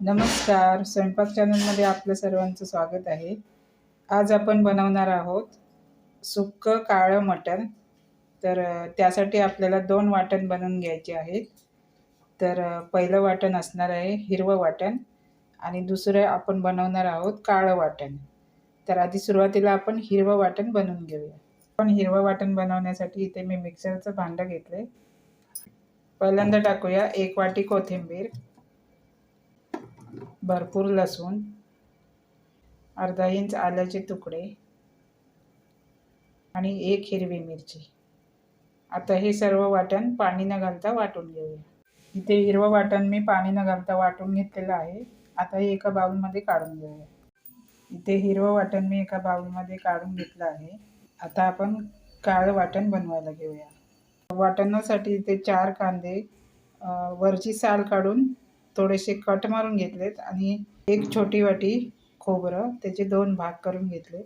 नमस्कार. स्वयंपाक चॅनलमध्ये आपलं सर्वांचं स्वागत आहे. आज आपण बनवणार आहोत सुक्कं काळं मटण. तर त्यासाठी आपल्याला दोन वाटण बनवून घ्यायचे आहेत. तर पहिलं वाटण असणार आहे हिरवं वाटण आणि दुसरं आपण बनवणार आहोत काळं वाटण. तर आधी सुरुवातीला आपण हिरवं वाटण बनवून घेऊया. पण हिरवं वाटण बनवण्यासाठी इथे मी मिक्सरचं भांडं घेतलं आहे पहिल्यांदा टाकूया एक वाटी कोथिंबीर. भरपूर लसूण अर्धा इंच आल्याचे तुकडे आणि एक हिरवी मिरची. आता हे सर्व वाटण पाणी न घालता वाटून घेऊया. इथे हिरवं वाटण मी पाणी न घालता वाटून घेतलेलं आहे. आता हे एका बाउलमध्ये काढून घेऊया. इथे हिरवं वाटण मी एका बाउलमध्ये काढून घेतलं आहे. आता आपण काळं वाटण बनवायला घेऊया. वाटणासाठी इथे चार कांदे वरची साल काढून थोडेसे कट मारून घेतलेत आणि एक छोटी वाटी खोबरं त्याचे दोन भाग करून घेतलेत.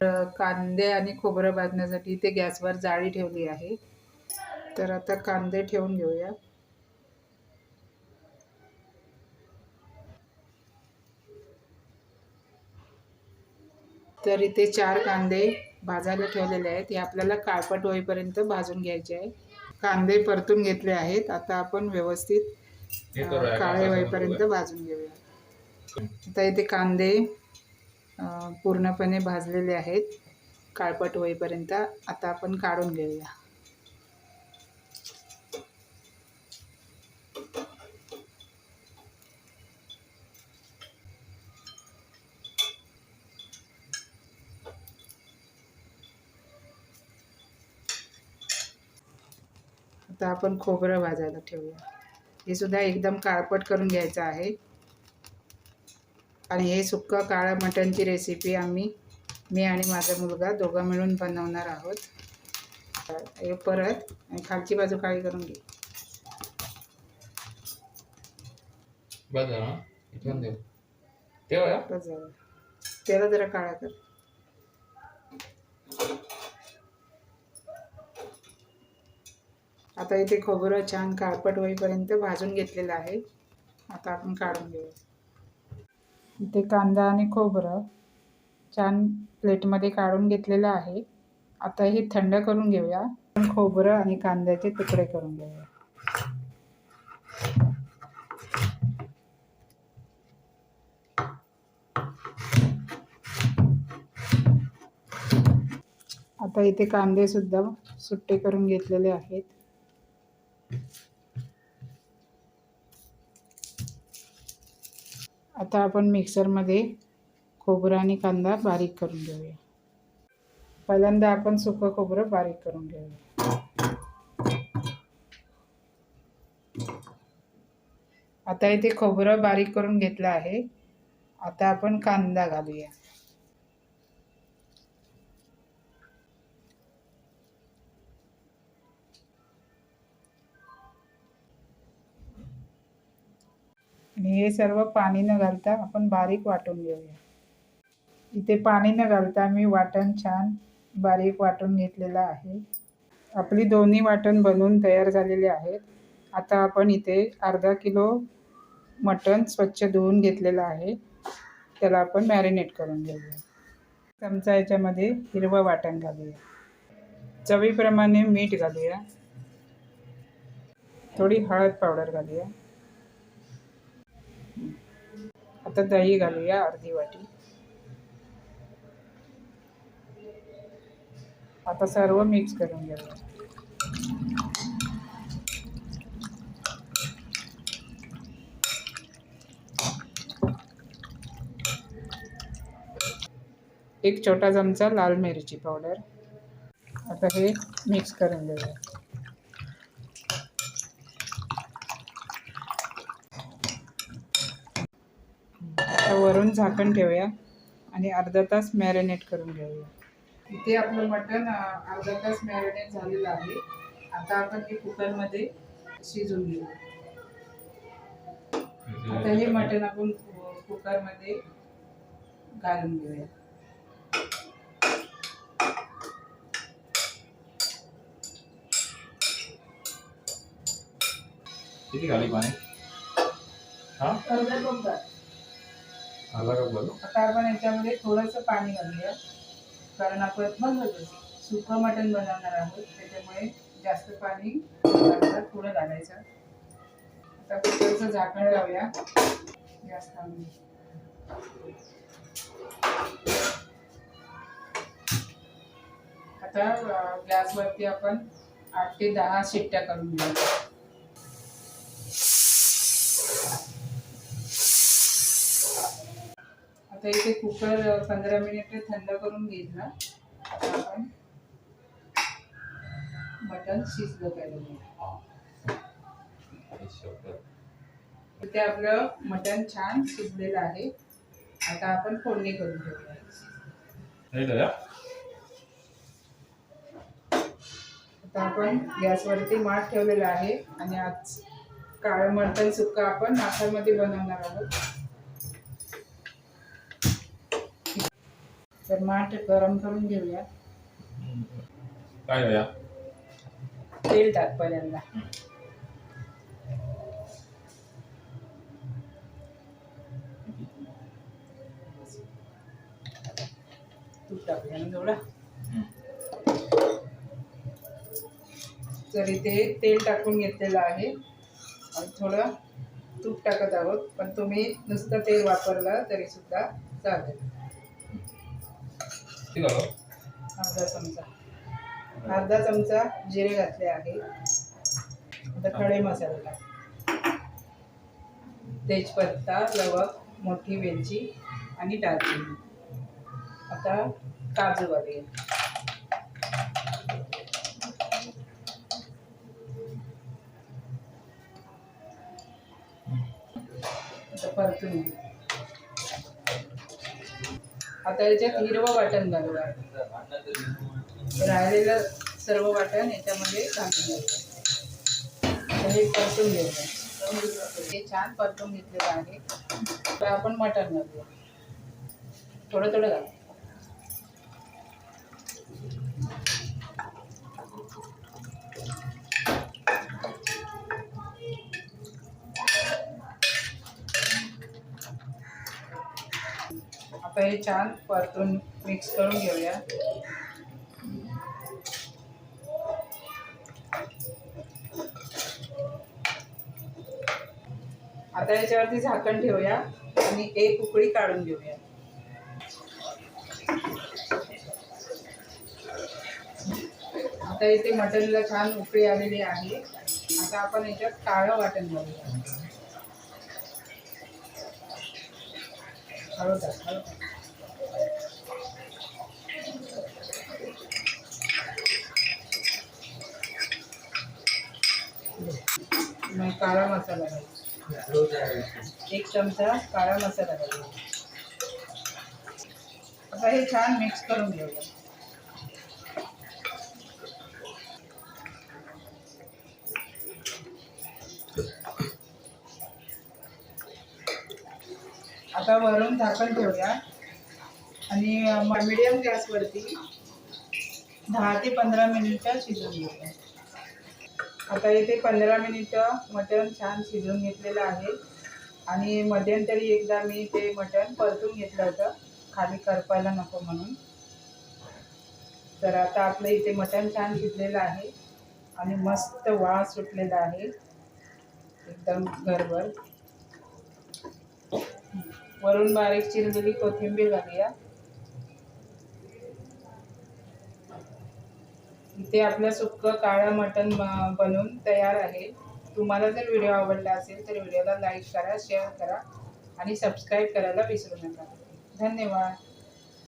तर कांदे आणि खोबरं भाजण्यासाठी इथे गॅसवर जाळी ठेवली आहे. तर आता कांदे ठेवून घेऊया. तर इथे चार कांदे भाजायला ठेवलेले आहेत. हे आपल्याला काळपट होईपर्यंत भाजून घ्यायचे आहे. कांदे परतून घेतले आहेत. आता आपण व्यवस्थित काळे होईपर्यंत भाजून घेऊया. आता इथे कांदे पूर्णपणे भाजलेले आहेत. काळपट होईपर्यंत आता आपण काढून घेऊया. आता आपण खोबरं भाजायला ठेवूया. हे सुद्धा एकदम काळपट करून घ्यायचं आहे. आणि हे सुक्का काळं मटणची रेसिपी आम्ही मी आणि माझा मुलगा दोघं मिळून बनवणार आहोत. हे परत आणि खालची बाजू काळी करून घे. त्याला जरा काळा कर. आता इथे खोबरं छान काळपट होईपर्यंत भाजून घेतलेलं आहे. आता आपण काढून घेऊया. इथे कांदा आणि खोबरं छान प्लेटमध्ये काढून घेतलेलं आहे. आता हे थंड करून घेऊया. खोबरं आणि कांद्याचे तुकडे करून घेऊया. आता इथे कांदे सुद्धा सुट्टे करून घेतलेले आहेत. आता आपण मिक्सरमध्ये खोबरं आणि कांदा बारीक करून घेऊया. पहिल्यांदा आपण सुकं खोबरं बारीक करून घेऊया. आता इथे खोबरं बारीक करून घेतलं आहे. आता आपण कांदा घालूया. आणि हे सर्व पाणी न घालता आपण बारीक वाटून घेऊया. इथे पाणी न घालता मी वाटण छान बारीक वाटून घेतलेलं आहे. आपली दोन्ही वाटण बनवून तयार झालेले आहेत. आता आपण इथे अर्धा किलो मटण स्वच्छ धुवून घेतलेलं आहे. त्याला आपण मॅरिनेट करून घेऊया. चमचा याच्यामध्ये हिरवं वाटण घालूया. चवीप्रमाणे मीठ घालूया. थोडी हळद पावडर घालूया. आता दही घालूया अर्धी वाटी. आता सर्व मिक्स करून घेऊया. एक छोटा चमचा लाल मिरची पावडर आता हे मिक्स करून घेऊया. वरून झाकण ठेवूया आणि अर्धा तास मॅरिनेट करून घेऊया. इथे आपलं मटण अर्धा तास मॅरिनेट झालेलं आहे. आता आपण हे कुकरमध्ये शिजवून घेऊया आता हे मटण आपण कुकरमध्ये घालून घेऊया. किती खाली पाणी? हा? आता आपण याच्यामध्ये थोडंसं पाणी घालूया. कारण आपण बघतो सुकं मटण बनवणार आहोत. त्याच्यामुळे जास्त पाणी थोडं घालायचं. आता कुकरचं झाकण लावूया. जास्त आता गॅसवरती आपण आठ ते दहा शिट्ट्या करून घेऊ. आता इथे कुकर पंधरा मिनिट थंड करून घेतला. आपण मटण शिजलं पाहिजे. इथे आपलं मटण छान शिजलेलं आहे. आता आपण फोडणी करून आता आपण गॅसवरती माठ ठेवलेला आहे आणि आज काळं मटण सुक्का आपण माठामध्ये बनवणार आहोत. तर माठ गरम करून घेऊया. काय होया तेल टाक पहिल्यांदा. तूप टाकूया ना थोडा तर इथे तेल टाकून घेतलेलं आहे. आणि थोडं तूप टाकत आहोत. पण तुम्ही नुसतं तेल वापरलं तरी सुद्धा चालेल. किती आहे अर्धा चमचा. अर्धा चमचा जिरे घातले आहे. आता खडे मसाले टाक. तेजपत्ता लवक मोठी वेलची आणि दालचिनी. आता काजू घालूया परतून आता याच्यात हिरवं वाटण घालूया राहिलेलं सर्व वाटण याच्यामध्ये घालून घ्यायचं हे परतून घ्यायचं हे छान परतून घेतलेलं आहे. तर आपण मटण घालूया. थोडं थोडं घालू आता हे छान परतून मिक्स करून घेऊया. आता याच्यावरती झाकण ठेवूया आणि एक उकळी काढून घेऊया. आता इथे मटनला छान उकळी आलेली आहे. आता आपण याच्यात काळं वाटण घालूया. हळू टाक मग काळा मसाला घालू. एक चमचा काळा मसाला घालू. आता हे छान मिक्स करून घेऊया. आता वरून झाकण ठेवूया. आणि मिडियम गॅसवरती दहा ते पंधरा मिनिटं शिजवून घेऊया. आता इथे पंधरा मिनिटं मटण छान शिजवून घेतलेलं आहे. आणि मध्यंतरी एकदा मी ते मटण परतून घेतलं होतं. खाली करपायला नको म्हणून. तर आता आपलं इथे मटण छान शिजलेलं आहे. आणि मस्त वास सुटलेला आहे. एकदम घरभर. वरून बारीक चिरलेली कोथिंबीर घालूया. इथे आपलं सुक्कं काळं मटण बनवून तयार आहे. तुम्हाला जर व्हिडिओ आवडला असेल तर व्हिडिओला लाईक करा शेअर करा आणि सबस्क्राईब करायला विसरू नका. धन्यवाद.